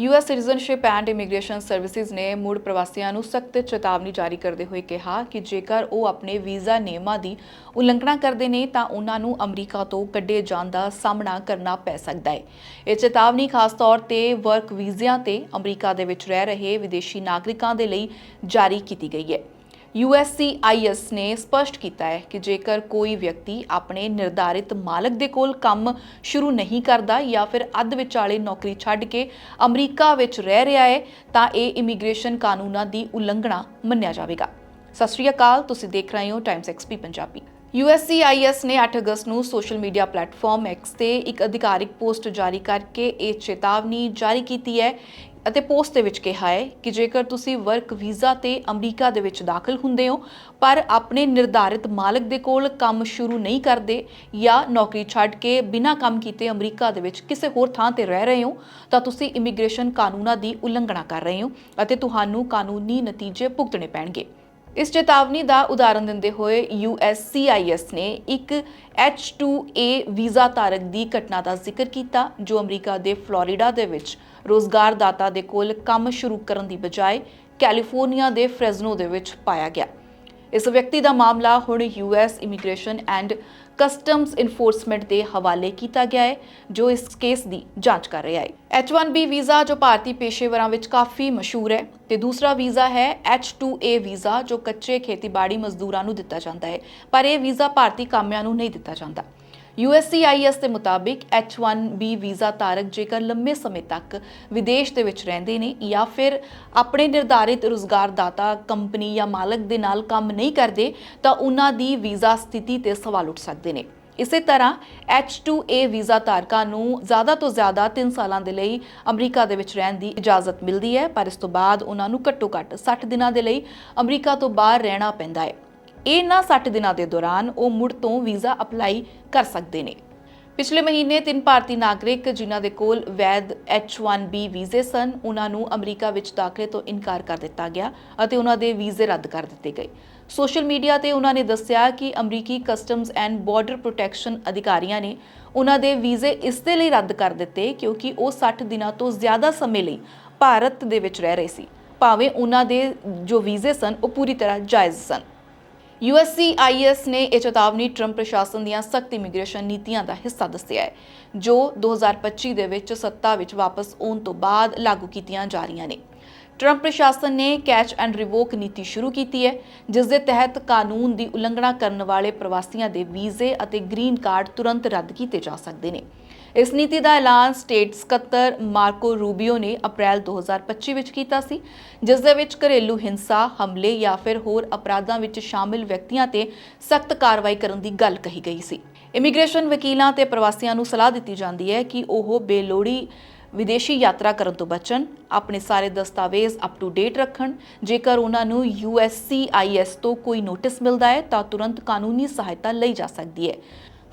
US citizenship and immigration services ਨੇ ਮੁੜ ਪ੍ਰਵਾਸੀਆਂ ਨੂੰ ਸਖਤ ਚੇਤਾਵਨੀ ਜਾਰੀ ਕਰਦੇ ਹੋਏ ਕਿਹਾ ਕਿ ਜੇਕਰ ਉਹ ਆਪਣੇ ਵੀਜ਼ਾ ਨਿਯਮਾਂ ਦੀ ਉਲੰਘਣਾ ਕਰਦੇ ਨੇ ਤਾਂ ਉਹਨਾਂ ਨੂੰ ਅਮਰੀਕਾ ਤੋਂ ਕੱਢੇ ਜਾਣ ਦਾ ਸਾਹਮਣਾ ਕਰਨਾ ਪੈ ਸਕਦਾ ਹੈ। ਇਹ ਚੇਤਾਵਨੀ ਖਾਸ ਤੌਰ ਤੇ ਵਰਕ ਵੀਜ਼ਿਆਂ ਤੇ ਅਮਰੀਕਾ ਦੇ ਵਿੱਚ ਰਹਿ ਰਹੇ ਵਿਦੇਸ਼ੀ ਨਾਗਰਿਕਾਂ ਦੇ ਲਈ ਜਾਰੀ ਕੀਤੀ ਗਈ ਹੈ। USCIS ਨੇ ਸਪਸ਼ਟ ਕੀਤਾ ਹੈ ਕਿ ਜੇਕਰ ਕੋਈ ਵਿਅਕਤੀ ਆਪਣੇ ਨਿਰਧਾਰਿਤ ਮਾਲਕ ਦੇ ਕੋਲ ਕੰਮ ਸ਼ੁਰੂ ਨਹੀਂ ਕਰਦਾ ਜਾਂ ਫਿਰ ਅੱਧ ਵਿਚਾਲੇ ਨੌਕਰੀ ਛੱਡ ਕੇ ਅਮਰੀਕਾ ਵਿੱਚ ਰਹਿ ਰਿਹਾ ਹੈ, ਤਾਂ ਇਹ ਇਮੀਗ੍ਰੇਸ਼ਨ ਕਾਨੂੰਨਾਂ ਦੀ ਉਲੰਘਣਾ ਮੰਨਿਆ ਜਾਵੇਗਾ। ਸਤਿ ਸ਼੍ਰੀ ਅਕਾਲ, ਤੁਸੀਂ ਦੇਖ ਰਹੇ ਹੋ ਟਾਈਮਸ ਐਕਸਪੀ ਪੰਜਾਬੀ। USCIS ਨੇ 8 ਅਗਸਤ ਨੂੰ ਸੋਸ਼ਲ ਮੀਡੀਆ ਪਲੇਟਫਾਰਮ X ਤੇ ਇੱਕ ਅਧਿਕਾਰਿਕ ਪੋਸਟ ਜਾਰੀ ਕਰਕੇ ਇਹ ਚੇਤਾਵਨੀ ਜਾਰੀ ਕੀਤੀ ਹੈ ਅਤੇ ਪੋਸਟ ਦੇ ਵਿੱਚ ਕਿਹਾ ਹੈ ਕਿ ਜੇਕਰ ਤੁਸੀਂ ਵਰਕ ਵੀਜ਼ਾ ਤੇ ਅਮਰੀਕਾ ਦੇ ਵਿੱਚ ਦਾਖਲ ਹੁੰਦੇ ਹੋ, ਪਰ ਆਪਣੇ ਨਿਰਧਾਰਿਤ ਮਾਲਕ ਦੇ ਕੋਲ ਕੰਮ ਸ਼ੁਰੂ ਨਹੀਂ ਕਰਦੇ ਜਾਂ ਨੌਕਰੀ ਛੱਡ ਕੇ ਬਿਨਾਂ ਕੰਮ ਕੀਤੇ ਅਮਰੀਕਾ ਦੇ ਵਿੱਚ ਕਿਸੇ ਹੋਰ ਥਾਂ ਤੇ ਰਹਿ ਰਹੇ ਹੋ, ਤਾਂ ਤੁਸੀਂ ਇਮੀਗ੍ਰੇਸ਼ਨ ਕਾਨੂੰਨਾਂ ਦੀ ਉਲੰਘਣਾ ਕਰ ਰਹੇ ਹੋ ਅਤੇ ਤੁਹਾਨੂੰ ਕਾਨੂੰਨੀ ਨਤੀਜੇ ਭੁਗਤਣੇ ਪੈਣਗੇ। ਇਸ ਚੇਤਾਵਨੀ ਦਾ ਉਦਾਹਰਨ ਦਿੰਦੇ ਹੋਏ USCIS ਨੇ ਇੱਕ H2A ਵੀਜ਼ਾ ਧਾਰਕ ਦੀ ਘਟਨਾ ਦਾ ਜ਼ਿਕਰ ਕੀਤਾ, ਜੋ ਅਮਰੀਕਾ ਦੇ ਫਲੋਰੀਡਾ ਦੇ ਵਿੱਚ ਰੋਜ਼ਗਾਰਦਾਤਾ ਦੇ ਕੋਲ ਕੰਮ ਸ਼ੁਰੂ ਕਰਨ ਦੀ ਬਜਾਏ ਕੈਲੀਫੋਰਨੀਆ ਦੇ ਫ੍ਰੈਜ਼ਨੋ ਦੇ ਵਿੱਚ ਪਾਇਆ ਗਿਆ। ਇਸ ਵਿਅਕਤੀ ਦਾ ਮਾਮਲਾ ਹੁਣ US immigration and customs enforcement ਦੇ ਹਵਾਲੇ ਕੀਤਾ ਗਿਆ ਹੈ, ਜੋ ਇਸ ਕੇਸ ਦੀ ਜਾਂਚ ਕਰ ਰਿਹਾ ਹੈ। H1B ਵੀਜ਼ਾ, ਜੋ ਭਾਰਤੀ ਪੇਸ਼ੇਵਰਾਂ ਵਿੱਚ ਕਾਫੀ ਮਸ਼ਹੂਰ ਹੈ, ਤੇ ਦੂਸਰਾ ਵੀਜ਼ਾ ਹੈ H2A ਵੀਜ਼ਾ, ਜੋ ਕੱਚੇ ਖੇਤੀਬਾੜੀ ਮਜ਼ਦੂਰਾਂ ਨੂੰ ਦਿੱਤਾ ਜਾਂਦਾ ਹੈ, ਪਰ ਇਹ ਵੀਜ਼ਾ ਭਾਰਤੀ ਕਾਮਿਆਂ ਨੂੰ ਨਹੀਂ ਦਿੱਤਾ ਜਾਂਦਾ। USCIS ਦੇ ਮੁਤਾਬਿਕ H1B ਵੀਜ਼ਾ ਧਾਰਕ ਜੇਕਰ ਲੰਮੇ ਸਮੇਂ ਤੱਕ ਵਿਦੇਸ਼ ਦੇ ਵਿੱਚ ਰਹਿੰਦੇ ਨੇ ਜਾਂ ਫਿਰ ਆਪਣੇ ਨਿਰਧਾਰਿਤ ਰੁਜ਼ਗਾਰਦਾਤਾ, ਕੰਪਨੀ ਜਾਂ ਮਾਲਕ ਦੇ ਨਾਲ ਕੰਮ ਨਹੀਂ ਕਰਦੇ, ਤਾਂ ਉਹਨਾਂ ਦੀ ਵੀਜ਼ਾ ਸਥਿਤੀ ਤੇ ਸਵਾਲ ਉੱਠ ਸਕਦੇ ਨੇ। ਇਸੇ ਤਰ੍ਹਾਂ H2A ਵੀਜ਼ਾ ਧਾਰਕਾਂ ਨੂੰ ਜ਼ਿਆਦਾ ਤੋਂ ਜ਼ਿਆਦਾ 3 ਸਾਲਾਂ ਦੇ ਲਈ ਅਮਰੀਕਾ ਦੇ ਵਿੱਚ ਰਹਿਣ ਦੀ ਇਜਾਜ਼ਤ ਮਿਲਦੀ ਹੈ, ਪਰ ਇਸ ਤੋਂ ਬਾਅਦ ਉਹਨਾਂ ਨੂੰ ਘੱਟੋ-ਘੱਟ 60 ਦਿਨਾਂ ਦੇ ਲਈ ਅਮਰੀਕਾ ਤੋਂ ਬਾਹਰ ਰਹਿਣਾ ਪੈਂਦਾ ਹੈ। ਇਹਨਾਂ 60 ਦਿਨਾਂ ਦੇ ਦੌਰਾਨ ਉਹ ਮੁੜ ਤੋਂ ਵੀਜ਼ਾ ਅਪਲਾਈ ਕਰ ਸਕਦੇ ਨੇ। ਪਿਛਲੇ ਮਹੀਨੇ ਤਿੰਨ ਭਾਰਤੀ ਨਾਗਰਿਕ ਜਿਨ੍ਹਾਂ ਦੇ ਕੋਲ ਵੈਧ H1B ਵੀਜ਼ੇ ਸਨ, ਉਹਨਾਂ ਨੂੰ ਅਮਰੀਕਾ ਵਿੱਚ ਦਾਖਲੇ ਤੋਂ ਇਨਕਾਰ ਕਰ ਦਿੱਤਾ ਗਿਆ ਅਤੇ ਉਹਨਾਂ ਦੇ ਵੀਜ਼ੇ ਰੱਦ ਕਰ ਦਿੱਤੇ ਗਏ। ਸੋਸ਼ਲ ਮੀਡੀਆ ਤੇ ਉਹਨਾਂ ਨੇ ਦੱਸਿਆ ਕਿ ਅਮਰੀਕੀ ਕਸਟਮਸ ਐਂਡ ਬਾਰਡਰ ਪ੍ਰੋਟੈਕਸ਼ਨ ਅਧਿਕਾਰੀਆਂ ਨੇ ਉਹਨਾਂ ਦੇ ਵੀਜ਼ੇ ਇਸ ਦੇ ਲਈ ਰੱਦ ਕਰ ਦਿੱਤੇ ਕਿਉਂਕਿ ਉਹ 60 ਦਿਨਾਂ ਤੋਂ ਜ਼ਿਆਦਾ ਸਮੇਂ ਲਈ ਭਾਰਤ ਦੇ ਵਿੱਚ ਰਹਿ ਰਹੇ ਸੀ। ਭਾਵੇਂ ਉਹਨਾਂ ਦੇ ਜੋ ਵੀਜ਼ੇ ਸਨ, ਉਹ ਪੂਰੀ ਤਰ੍ਹਾਂ ਜਾਇਜ਼ ਸਨ। USCIS ਨੇ ਇਹ ਚੇਤਾਵਨੀ ਟਰੰਪ ਪ੍ਰਸ਼ਾਸਨ ਦੀਆਂ ਸਖਤ ਇਮੀਗ੍ਰੇਸ਼ਨ ਨੀਤੀਆਂ ਦਾ ਹਿੱਸਾ ਦੱਸਿਆ ਹੈ, ਜੋ 2025 ਦੇ ਵਿੱਚ ਸੱਤਾ ਵਿੱਚ ਵਾਪਸ ਆਉਣ ਤੋਂ ਬਾਅਦ ਲਾਗੂ ਕੀਤੀਆਂ ਜਾ ਰਹੀਆਂ ਨੇ। ਟਰੰਪ ਪ੍ਰਸ਼ਾਸਨ ਨੇ ਕੈਚ ਐਂਡ ਰਿਵੋਕ ਨੀਤੀ ਸ਼ੁਰੂ ਕੀਤੀ ਹੈ, ਜਿਸ ਦੇ ਤਹਿਤ ਕਾਨੂੰਨ ਦੀ ਉਲੰਘਣਾ ਕਰਨ ਵਾਲੇ ਪ੍ਰਵਾਸੀਆਂ ਦੇ ਵੀਜ਼ੇ ਅਤੇ ਗ੍ਰੀਨ ਕਾਰਡ ਤੁਰੰਤ ਰੱਦ ਕੀਤੇ ਜਾ ਸਕਦੇ ਨੇ। ਇਸ ਨੀਤੀ ਦਾ ਐਲਾਨ ਸਟੇਟ ਸਕੱਤਰ ਮਾਰਕੋ ਰੂਬੀਓ ਨੇ ਅਪ੍ਰੈਲ 2025 ਵਿੱਚ ਕੀਤਾ ਸੀ, ਜਿਸ ਦੇ ਵਿੱਚ ਘਰੇਲੂ ਹਿੰਸਾ, ਹਮਲੇ ਜਾਂ ਫਿਰ ਹੋਰ ਅਪਰਾਧਾਂ ਵਿੱਚ ਸ਼ਾਮਿਲ ਵਿਅਕਤੀਆਂ ਤੇ ਸਖਤ ਕਾਰਵਾਈ ਕਰਨ ਦੀ ਗੱਲ ਕਹੀ ਗਈ ਸੀ। ਇਮੀਗ੍ਰੇਸ਼ਨ ਵਕੀਲਾਂ ਤੇ ਪ੍ਰਵਾਸੀਆਂ ਨੂੰ ਸਲਾਹ ਦਿੱਤੀ ਜਾਂਦੀ ਹੈ ਕਿ ਉਹ ਬੇਲੋੜੀ ਵਿਦੇਸ਼ੀ ਯਾਤਰਾ ਕਰਨ ਤੋਂ ਬਚਣ, ਆਪਣੇ ਸਾਰੇ ਦਸਤਾਵੇਜ਼ ਅਪ ਟੂ ਡੇਟ ਰੱਖਣ, ਜੇਕਰ ਉਹਨਾਂ ਨੂੰ USCIS ਤੋਂ ਕੋਈ ਨੋਟਿਸ ਮਿਲਦਾ ਹੈ ਤਾਂ ਤੁਰੰਤ ਕਾਨੂੰਨੀ ਸਹਾਇਤਾ ਲਈ ਜਾ ਸਕਦੀ ਹੈ।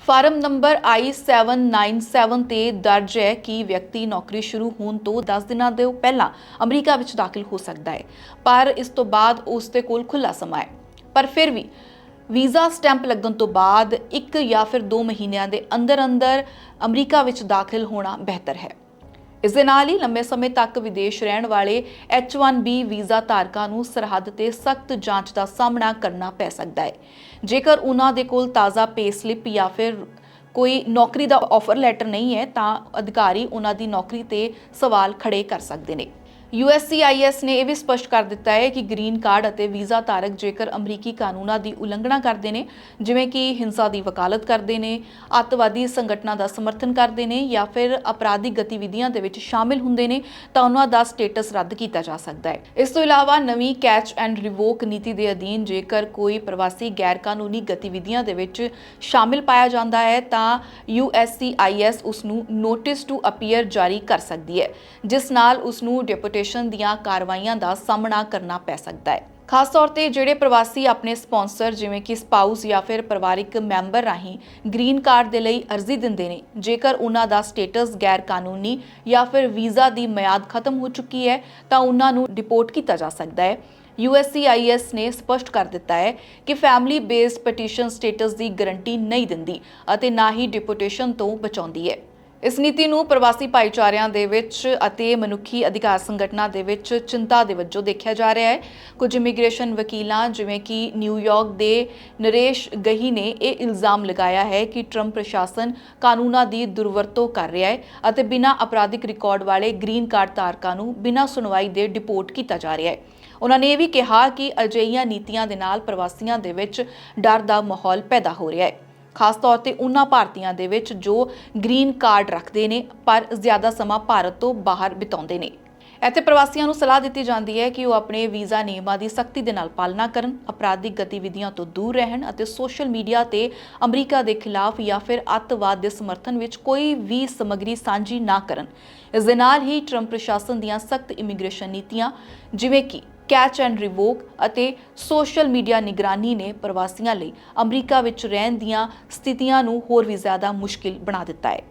ਫਾਰਮ ਨੰਬਰ I797 ਤੇ ਦਰਜ ਹੈ ਕਿ ਵਿਅਕਤੀ ਨੌਕਰੀ ਸ਼ੁਰੂ ਹੋਣ ਤੋਂ 10 ਦਿਨਾਂ ਦੇ ਪਹਿਲਾਂ ਅਮਰੀਕਾ ਵਿੱਚ ਦਾਖਲ ਹੋ ਸਕਦਾ ਹੈ, ਪਰ ਇਸ ਤੋਂ ਬਾਅਦ ਉਸ ਦੇ ਕੋਲ ਖੁੱਲਾ ਸਮਾਂ ਹੈ। ਪਰ ਫਿਰ ਵੀ ਵੀਜ਼ਾ ਸਟੈਂਪ ਲੱਗਣ ਤੋਂ ਬਾਅਦ ਇੱਕ ਜਾਂ ਫਿਰ 2 ਮਹੀਨਿਆਂ ਦੇ ਅੰਦਰ ਅੰਦਰ ਅਮਰੀਕਾ ਵਿੱਚ ਦਾਖਲ ਹੋਣਾ ਬਿਹਤਰ ਹੈ। ਇਸ ਦੇ ਨਾਲ ਹੀ ਲੰਬੇ ਸਮੇਂ ਤੱਕ ਵਿਦੇਸ਼ ਰਹਿਣ ਵਾਲੇ H1B ਵੀਜ਼ਾ ਧਾਰਕਾਂ ਨੂੰ ਸਰਹੱਦ ਤੇ ਸਖਤ ਜਾਂਚ ਦਾ ਸਾਹਮਣਾ ਕਰਨਾ ਪੈ ਸਕਦਾ ਹੈ। ਜੇਕਰ ਉਹਨਾਂ ਦੇ ਕੋਲ ਤਾਜ਼ਾ ਪੇ ਸਲਿੱਪ ਜਾਂ ਫਿਰ ਕੋਈ ਨੌਕਰੀ ਦਾ ਆਫਰ ਲੈਟਰ ਨਹੀਂ ਹੈ, ਤਾਂ ਅਧਿਕਾਰੀ ਉਹਨਾਂ ਦੀ ਨੌਕਰੀ ਤੇ ਸਵਾਲ ਖੜੇ ਕਰ ਸਕਦੇ ਨੇ। USCIS ਨੇ ਇਹ ਵੀ ਸਪਸ਼ਟ ਕਰ ਦਿੱਤਾ ਹੈ ਕਿ ਗ੍ਰੀਨ ਕਾਰਡ ਅਤੇ ਵੀਜ਼ਾ ਧਾਰਕ ਜੇਕਰ ਅਮਰੀਕੀ ਕਾਨੂੰਨਾਂ ਦੀ ਉਲੰਘਣਾ ਕਰਦੇ ਨੇ, ਜਿਵੇਂ ਕਿ ਹਿੰਸਾ ਦੀ ਵਕਾਲਤ ਕਰਦੇ ਨੇ, ਅੱਤਵਾਦੀ ਸੰਗਠਨਾਂ ਦਾ ਸਮਰਥਨ ਕਰਦੇ ਨੇ ਜਾਂ ਫਿਰ ਅਪਰਾਧਿਕ ਗਤੀਵਿਧੀਆਂ ਦੇ ਵਿੱਚ ਸ਼ਾਮਿਲ ਹੁੰਦੇ ਨੇ, ਤਾਂ ਉਹਨਾਂ ਦਾ ਸਟੇਟਸ ਰੱਦ ਕੀਤਾ ਜਾ ਸਕਦਾ ਹੈ। ਇਸ ਤੋਂ ਇਲਾਵਾ ਨਵੀਂ ਕੈਚ ਐਂਡ ਰਿਵੋਕ ਨੀਤੀ ਦੇ ਅਧੀਨ ਜੇਕਰ ਕੋਈ ਪ੍ਰਵਾਸੀ ਗੈਰ ਕਾਨੂੰਨੀ ਗਤੀਵਿਧੀਆਂ ਦੇ ਵਿੱਚ ਸ਼ਾਮਿਲ ਪਾਇਆ ਜਾਂਦਾ ਹੈ, ਤਾਂ USCIS ਉਸ ਨੂੰ ਨੋਟਿਸ ਟੂ ਅਪੀਅਰ ਜਾਰੀ ਕਰ ਸਕਦੀ ਹੈ, ਜਿਸ ਨਾਲ ਉਸ ਨੂੰ ਡਿਪਟੀ ਡਿਪੋਰਟੇਸ਼ਨ ਦੀਆਂ ਕਾਰਵਾਈਆਂ ਦਾ ਸਾਹਮਣਾ ਕਰਨਾ ਪੈ ਸਕਦਾ ਹੈ। ਖਾਸ ਤੌਰ ਤੇ ਜਿਹੜੇ ਪ੍ਰਵਾਸੀ ਆਪਣੇ ਸਪਾਂਸਰ ਜਿਵੇਂ ਕਿ ਸਪਾਊਸ ਜਾਂ ਫਿਰ ਪਰਿਵਾਰਿਕ ਮੈਂਬਰ ਰਾਹੀਂ ਗ੍ਰੀਨ ਕਾਰਡ ਦੇ ਲਈ ਅਰਜ਼ੀ ਦਿੰਦੇ ਨੇ, ਜੇਕਰ ਉਹਨਾਂ ਦਾ ਸਟੇਟਸ ਗੈਰ ਕਾਨੂੰਨੀ ਜਾਂ ਫਿਰ ਵੀਜ਼ਾ ਦੀ ਮਿਆਦ ਖਤਮ ਹੋ ਚੁੱਕੀ ਹੈ, ਤਾਂ ਉਹਨਾਂ ਨੂੰ ਡਿਪੋਰਟ ਕੀਤਾ ਜਾ ਸਕਦਾ ਹੈ। USCIS ਨੇ ਸਪਸ਼ਟ ਕਰ ਦਿੱਤਾ ਹੈ ਕਿ ਫੈਮਿਲੀ ਬੇਸਡ ਪਟੀਸ਼ਨ ਸਟੇਟਸ ਦੀ ਗਾਰੰਟੀ ਨਹੀਂ ਦਿੰਦੀ ਅਤੇ ਨਾ ਹੀ ਡਿਪੋਰਟੇਸ਼ਨ ਤੋਂ ਬਚਾਉਂਦੀ ਹੈ। ਇਸ ਨੀਤੀ ਨੂੰ ਪ੍ਰਵਾਸੀ ਭਾਈਚਾਰਿਆਂ ਦੇ ਵਿੱਚ ਅਤੇ ਮਨੁੱਖੀ ਅਧਿਕਾਰ ਸੰਗਠਨਾਂ ਦੇ ਵਿੱਚ ਚਿੰਤਾ ਦੇ ਵਜੋਂ ਦੇਖਿਆ ਜਾ ਰਿਹਾ ਹੈ। ਕੁਝ ਇਮੀਗ੍ਰੇਸ਼ਨ ਵਕੀਲਾਂ ਜਿਵੇਂ ਕਿ ਨਿਊਯਾਰਕ ਦੇ ਨਰੇਸ਼ ਗਹੀ ਨੇ ਇਹ ਇਲਜ਼ਾਮ ਲਗਾਇਆ ਹੈ ਕਿ ਟਰੰਪ ਪ੍ਰਸ਼ਾਸਨ ਕਾਨੂੰਨਾਂ ਦੀ ਦੁਰਵਰਤੋਂ ਕਰ ਰਿਹਾ ਹੈ ਅਤੇ ਬਿਨਾਂ ਅਪਰਾਧਿਕ ਰਿਕਾਰਡ ਵਾਲੇ ਗ੍ਰੀਨ ਕਾਰਡ ਧਾਰਕਾਂ ਨੂੰ ਬਿਨਾਂ ਸੁਣਵਾਈ ਦੇ ਡਿਪੋਰਟ ਕੀਤਾ ਜਾ ਰਿਹਾ ਹੈ। ਉਹਨਾਂ ਨੇ ਇਹ ਵੀ ਕਿਹਾ ਕਿ ਅਜਿਹੀਆਂ ਨੀਤੀਆਂ ਦੇ ਨਾਲ ਪ੍ਰਵਾਸੀਆਂ ਦੇ ਵਿੱਚ ਡਰ ਦਾ ਮਾਹੌਲ ਪੈਦਾ ਹੋ ਰਿਹਾ ਹੈ। ਖਾਸ ਤੌਰ ਤੇ ਉਹਨਾਂ ਭਾਰਤੀਆਂ ਦੇ ਵਿੱਚ ਜੋ ਗ੍ਰੀਨ ਕਾਰਡ ਰੱਖਦੇ ਨੇ, ਪਰ ਜ਼ਿਆਦਾ ਸਮਾਂ ਭਾਰਤ ਤੋਂ ਬਾਹਰ ਬਿਤਾਉਂਦੇ ਨੇ। ਇੱਥੇ ਪ੍ਰਵਾਸੀਆਂ ਨੂੰ ਸਲਾਹ ਦਿੱਤੀ ਜਾਂਦੀ ਹੈ ਕਿ ਉਹ ਆਪਣੇ ਵੀਜ਼ਾ ਨਿਯਮਾਂ ਦੀ ਸਖਤੀ ਦੇ ਨਾਲ ਪਾਲਣਾ ਕਰਨ ਅਪਰਾਧਿਕ ਗਤੀਵਿਧੀਆਂ ਤੋਂ ਦੂਰ ਰਹਿਣ ਅਤੇ ਸੋਸ਼ਲ ਮੀਡੀਆ ਤੇ ਅਮਰੀਕਾ ਦੇ ਖਿਲਾਫ ਜਾਂ ਫਿਰ ਅੱਤਵਾਦ ਦੇ ਸਮਰਥਨ ਵਿੱਚ ਕੋਈ ਵੀ ਸਮੱਗਰੀ ਸਾਂਝੀ ਨਾ ਕਰਨ। ਇਸ ਦੇ ਨਾਲ ਹੀ ਟਰੰਪ ਪ੍ਰਸ਼ਾਸਨ ਦੀਆਂ ਸਖਤ ਇਮੀਗ੍ਰੇਸ਼ਨ ਨੀਤੀਆਂ, ਜਿਵੇਂ ਕਿ ਕੈਚ ਐਂਡ ਰਿਵੋਕ ਅਤੇ ਸੋਸ਼ਲ ਮੀਡੀਆ ਨਿਗਰਾਨੀ ਨੇ ਪ੍ਰਵਾਸੀਆਂ ਲਈ ਅਮਰੀਕਾ ਵਿੱਚ ਰਹਿਣ ਦੀਆਂ ਸਥਿਤੀਆਂ ਨੂੰ ਹੋਰ ਵੀ ਜ਼ਿਆਦਾ ਮੁਸ਼ਕਿਲ ਬਣਾ ਦਿੱਤਾ ਹੈ।